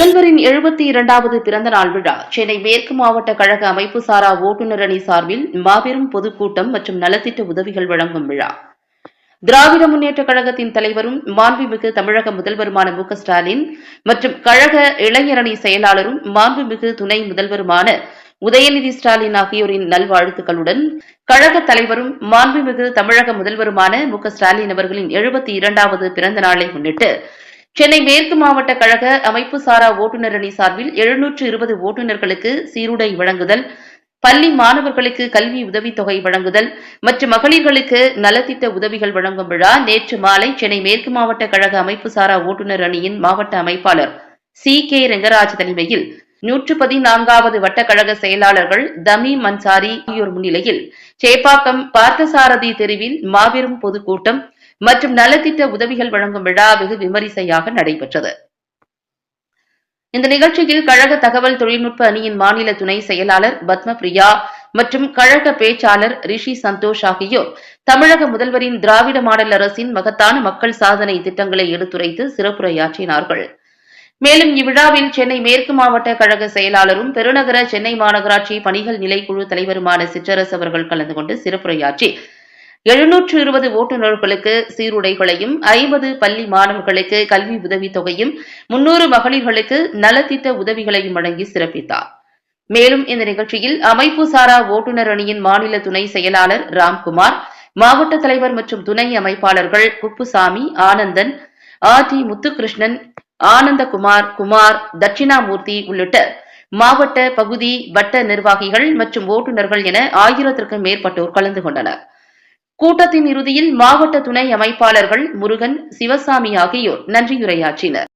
முதல்வரின் எழுபத்தி இரண்டாவது பிறந்த நாள் விழா. சென்னை மேற்கு மாவட்ட கழக அமைப்பு சாரா ஓட்டுநர் அணி சார்பில் மாபெரும் பொதுக்கூட்டம் மற்றும் நலத்திட்ட உதவிகள் வழங்கும் விழா. திராவிட முன்னேற்ற கழகத்தின் தலைவரும் மாண்புமிகு தமிழக முதல்வருமான மு ஸ்டாலின் மற்றும் கழக இளைஞரணி செயலாளரும் மாண்புமிகு துணை முதல்வருமான உதயநிதி ஸ்டாலின் ஆகியோரின் நல்வாழ்த்துக்களுடன் கழக தலைவரும் மாண்புமிகு தமிழக முதல்வருமான மு ஸ்டாலின் அவர்களின் எழுபத்தி இரண்டாவது பிறந்த நாளை முன்னிட்டு சென்னை மேற்கு மாவட்ட கழக அமைப்பு சாரா ஓட்டுநர் அணி சார்பில் எழுநூற்று இருபது ஓட்டுநர்களுக்கு சீருடை வழங்குதல் பள்ளி மாணவர்களுக்கு கல்வி உதவித்தொகை வழங்குதல் மற்றும் மகளிர்களுக்கு நலத்திட்ட உதவிகள் வழங்கும் விழா நேற்று மாலை சென்னை மேற்கு மாவட்ட கழக அமைப்பு சாரா ஓட்டுநர் அணியின் மாவட்ட அமைப்பாளர் சி. கே. ரெங்கராஜ் தலைமையில் நூற்று பதினான்காவது வட்டக்கழக செயலாளர்கள் தமி மன்சாரி ஆகியோர் முன்னிலையில் சேப்பாக்கம் பார்த்தசாரதி தெருவில் மாபெரும் பொதுக்கூட்டம் மற்றும் நலத்திட்ட உதவிகள் வழங்கும் விழா வெகு விமரிசையாக நடைபெற்றது. இந்த நிகழ்ச்சியில் கழக தகவல் தொழில்நுட்ப அணியின் மாநில துணை செயலாளர் பத்மபிரியா மற்றும் கழக பேச்சாளர் ரிஷி சந்தோஷ் ஆகியோர் தமிழக முதல்வரின் திராவிட மாடல் அரசின் மகத்தான மக்கள் சாதனை திட்டங்களை எடுத்துரைத்து சிறப்புரையாற்றினார்கள். மேலும் இவ்விழாவில் சென்னை மேற்கு மாவட்ட கழக செயலாளரும் பெருநகர சென்னை மாநகராட்சி பணிகள் நிலைக்குழு தலைவருமான சிற்றரசு அவர்கள் கலந்து கொண்டு சிறப்புரையாற்றி எழுநூற்று இருபது ஓட்டுநர்களுக்கு சீருடைகளையும் ஐம்பது பள்ளி மாணவர்களுக்கு கல்வி உதவித் தொகையும் முன்னூறு மகளிர்களுக்கு நலத்திட்ட உதவிகளையும் வழங்கி சிறப்பித்தார். மேலும் இந்த நிகழ்ச்சியில் அமைப்பு சாரா ஓட்டுநர் அணியின் மாநில துணை செயலாளர் ராம்குமார் மாவட்ட தலைவர் மற்றும் துணை அமைப்பாளர்கள் குப்புசாமி ஆனந்தன் ஆர் டி முத்துகிருஷ்ணன் ஆனந்தகுமார் குமார் தட்சிணாமூர்த்தி உள்ளிட்ட மாவட்ட பகுதி வட்ட நிர்வாகிகள் மற்றும் ஓட்டுநர்கள் என ஆயிரத்திற்கும் மேற்பட்டோர் கலந்து கொண்டனர். கூட்டத்தின் இறுதியில் மாவட்ட துணை அமைப்பாளர்கள் முருகன் சிவசாமி ஆகியோர் நன்றியுரையாற்றினர்.